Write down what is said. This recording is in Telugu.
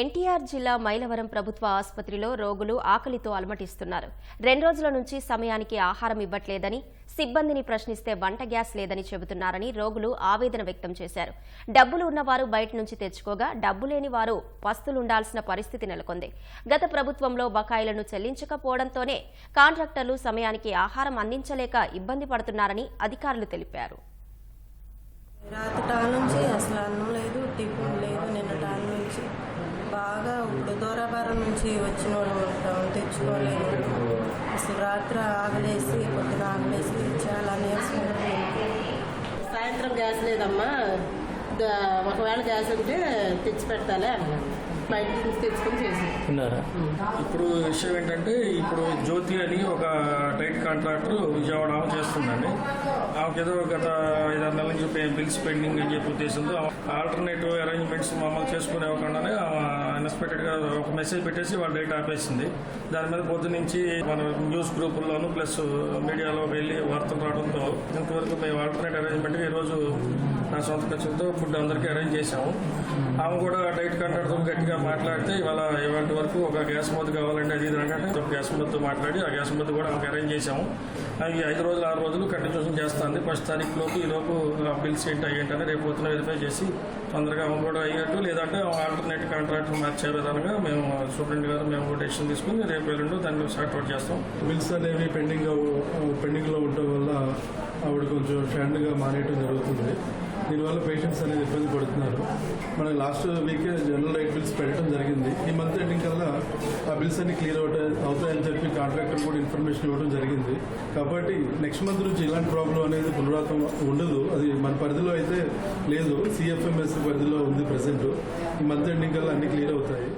ఎన్టీఆర్ జిల్లా మైలవరం ప్రభుత్వ ఆసుపత్రిలో రోగులు ఆకలితో అలమటిస్తున్నారు. రెండు రోజుల నుంచి సమయానికి ఆహారం ఇవ్వట్లేదని సిబ్బందిని ప్రశ్నిస్తే వంట గ్యాస్ లేదని చెబుతున్నారని రోగులు ఆవేదన వ్యక్తం చేశారు. డబ్బులు ఉన్నవారు బయట నుంచి తెచ్చుకోగా డబ్బు లేని వారు పస్తులుండాల్సిన పరిస్థితి నెలకొంది. గత ప్రభుత్వంలో బకాయిలను చెల్లించకపోవడంతోనే కాంట్రాక్టర్లు సమయానికి ఆహారం అందించలేక ఇబ్బంది పడుతున్నారని అధికారులు తెలిపారు. రాత్రి నుంచి అసలు అన్నం లేదు టిఫిన్ లేదు నిన్న టాన్ నుంచి బాగా ఇప్పుడు దూరాభారం నుంచి వచ్చిన వాళ్ళు ఉంటాం తెచ్చుకోలేము అసలు రాత్రి ఆగలేసి పొద్దున ఆగలేసి చాలా నీరసంగా సాయంత్రం గ్యాస్ లేదమ్మా. ఒకవేళ గ్యాస్ ఉంటే తెచ్చి పెట్టాలి అన్నాడు. బయట ఇప్పుడు విషయం ఏంటంటే ఇప్పుడు జ్యోతి అని ఒక టైట్ కాంట్రాక్టర్ విజయవాడ ఆమె చేస్తుందండి. ఆమెకి ఏదో గత ఐదారు నెలల నుంచి బిల్స్ పెండింగ్ అని చెప్పి ఉద్దేశంతో ఆల్టర్నేటివ్ అరేంజ్మెంట్స్ మమ్మల్ని చేసుకునే ఇవ్వకుండానే అన్ఎక్స్పెక్టెడ్గా ఒక మెసేజ్ పెట్టేసి వాళ్ళ డేట్ ఆపేసింది. దాని మీద పొద్దు నుంచి మన న్యూస్ గ్రూపుల్లోనూ ప్లస్ మీడియాలో వెళ్ళి వార్తలు రావడంతో ఇంతవరకు మేము ఆల్టర్నేట్ అరేంజ్మెంట్గా ఈరోజు నా సొంత ఖర్చులతో ఫుడ్ అందరికీ అరేంజ్ చేశాము. ఆమె కూడా డైట్ కాంట్రాక్ట్తో గట్టిగా మాట్లాడితే ఇవాళ ఇవాటి వరకు ఒక గ్యాస్ మొద్దు కావాలంటే అది ఇది అంటే గ్యాస్ మొద్దు మాట్లాడి ఆ గ్యాస్ మొద్దు కూడా ఆమెకు అరేంజ్ చేశాము. అవి ఐదు రోజులు ఆరు రోజులు కంటిన్యూషన్ చేస్తుంది. ఫస్ట్ తారీఖు లోపు బిల్స్ ఏంటి అయ్యేంటి రేపు పొద్దున వెరిఫై చేసి తొందరగా ఆమె కూడా అయ్యేట్టు లేదంటే ఆల్టర్నేట్ కాంట్రాక్ట్ మార్చే విధానంగా మేము స్టూడెంట్ గారు మేము డెసిషన్ తీసుకుని రేపు ఎల్లుండి దాన్ని సార్ట్ అవుట్ చేస్తాం. బిల్స్ అనేవి పెండింగ్ పెండింగ్లో ఉండటం వల్ల ఆవిడ కొంచెం షాండ్గా మానేయటం జరుగుతుంది. దీనివల్ల పేషెంట్స్ అనేది ఇబ్బంది పడుతున్నారు. మనకి లాస్ట్ వీకే జనరల్ లైట్ బిల్స్ పెట్టడం జరిగింది. ఈ మంత్ ఎండింగ్ కల్లా ఆ బిల్స్ అన్ని క్లియర్ అవుట్ అవుతాయని చెప్పి కాంట్రాక్టర్ కూడా ఇన్ఫర్మేషన్ ఇవ్వడం జరిగింది. కాబట్టి నెక్స్ట్ మంత్ నుంచి ఇలాంటి ప్రాబ్లం అనేది పునరావృతం ఉండదు. అది మన పరిధిలో అయితే లేదు. సిఎఫ్ఎంఎస్ పరిధిలో ఉంది ప్రజెంట్ ఈ మంత్ ఎండింగ్ కల్లా అన్ని క్లియర్ అవుతాయి.